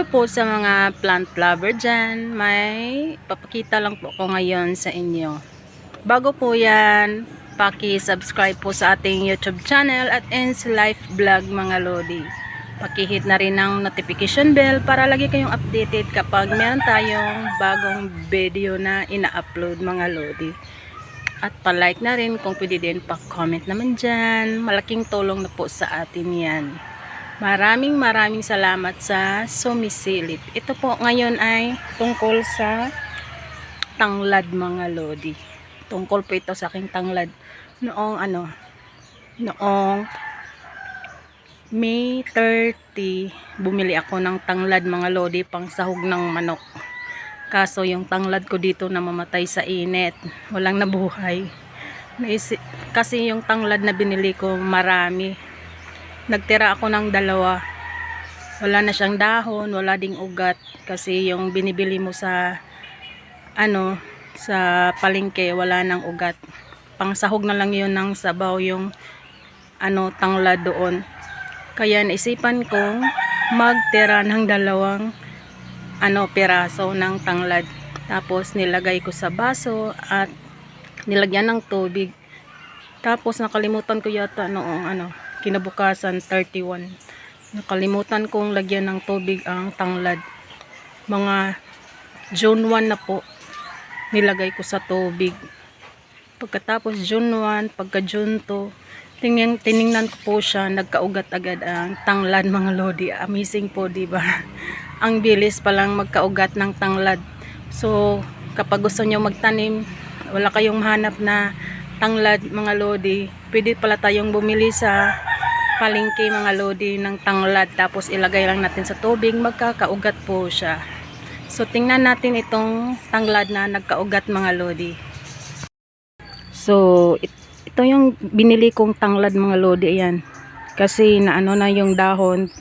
Hello po sa mga plant lover dyan. May papakita lang po ko ngayon sa inyo. Bago po yan, paki-subscribe po sa ating YouTube channel at Ends Life Vlog mga Lodi. Pakihit na rin ng notification bell para lagi kayong updated kapag meron tayong bagong video na ina-upload mga Lodi. At pa-like na rin kung pwede din pa-comment naman dyan. Malaking tulong na po sa atin yan. Maraming maraming salamat sa sumisilip. Ito po ngayon ay tungkol sa tanglad mga lodi. Tungkol po ito sa aking tanglad. Noong ano, noong May 30, bumili ako ng tanglad mga lodi pang sahog ng manok. Kaso yung tanglad ko dito namamatay sa init. Walang nabuhay. Kasi yung tanglad na binili ko marami nagtira ako ng dalawa. Wala na siyang dahon wala ding ugat. Kasi yung binibili mo sa ano sa palengke wala nang ugat. Pangsahog na lang yun ng sabaw yung ano tanglad doon. Kaya naisipan kong magtira ng dalawang ano piraso ng tanglad tapos nilagay ko sa baso at nilagyan ng tubig. Tapos nakalimutan ko yata noong ano kinabukasan 31 nakalimutan kong lagyan ng tubig ang tanglad. Mga June 1 na po nilagay ko sa tubig. Pagkatapos June 1 pagka June 2 tingnan, tiningnan ko po siya nagkaugat agad ang tanglad mga lodi. Amazing po di ba? Ang bilis palang magkaugat ng tanglad. So kapag gusto nyo magtanim wala kayong mahanap na tanglad mga lodi pwede pala tayong bumili sa palengke mga lodi ng tanglad tapos ilagay lang natin sa tubig magkakaugat po siya. So tingnan natin itong tanglad na nagkaugat mga lodi. So it, ito yung binili kong tanglad mga lodi ayan. Kasi na ano na yung dahon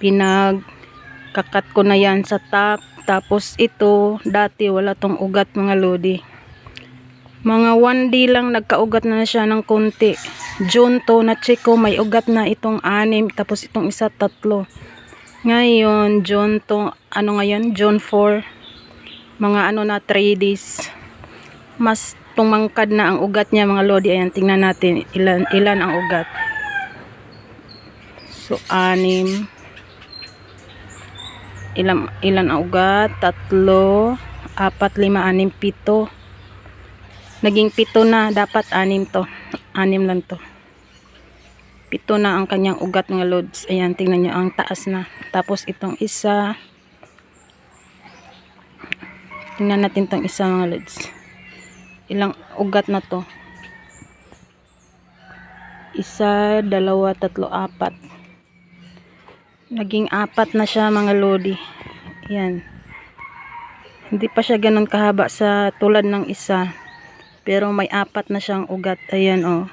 pinag kakat ko na yan sa top tapos ito dati wala tong ugat mga lodi mga 1 day lang nagkaugat na, siya ng konti. June to na check may ugat na itong anim tapos itong isa tatlo. Ngayon June to ano ngayon? June 4 mga ano na 3 days. Mas tumangkad na ang ugat niya mga lodi. Ayan tingnan natin ilan, ilan ang ugat. So anim. Ilan, ilan ang ugat? Tatlo. Apat, lima, anim, pito naging pito na dapat anim to. Anim lang to. Pito na ang kanyang ugat mga loads ayan tingnan nyo ang taas na. Tapos itong isa. Tingnan natin tong isa mga loads ilang ugat na to? Isa, dalawa, tatlo, apat. Naging apat na siya mga lodi. Yan hindi pa siya ganun kahaba sa tulad ng isa pero may apat na siyang ugat. Ayan oh.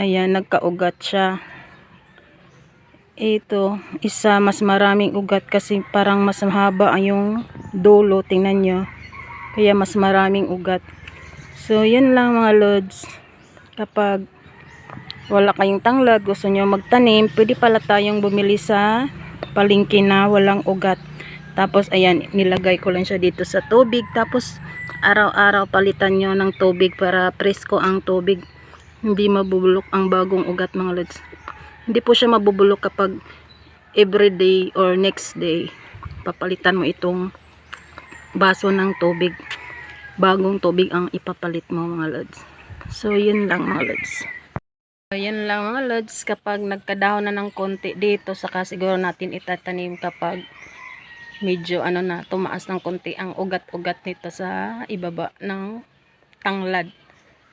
Ayan nagkaugat siya. Ito isa mas maraming ugat kasi parang mas mahaba yung dulo. Tingnan nyo. Kaya mas maraming ugat. So yun lang mga lods. Kapag wala kayong tanglad gusto nyo magtanim pwede pala tayong bumili sa palingki na walang ugat tapos ayan nilagay ko lang siya dito sa tubig. Tapos araw-araw palitan nyo ng tubig para presko ang tubig. Hindi mabubulok ang bagong ugat mga lods. Hindi po siya mabubulok kapag everyday or next day. Papalitan mo itong baso ng tubig. Bagong tubig ang ipapalit mo mga lods. So yun lang mga lods. Ayan lang mga lods, kapag nagkadahon na ng konti dito, saka siguro natin itatanim kapag medyo ano na, tumaas ng konti ang ugat-ugat nito sa ibaba ng tanglad.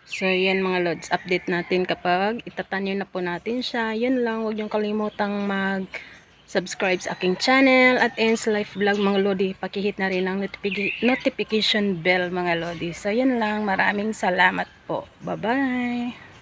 So, yan mga lods, update natin kapag itatanim na po natin siya. Yan lang, huwag yung kalimutang mag subscribe sa aking channel at Ends Life Vlog mga lodi. Pakihit na rin ang notific- notification bell mga lodi. So, yan lang. Maraming salamat po. Bye-bye!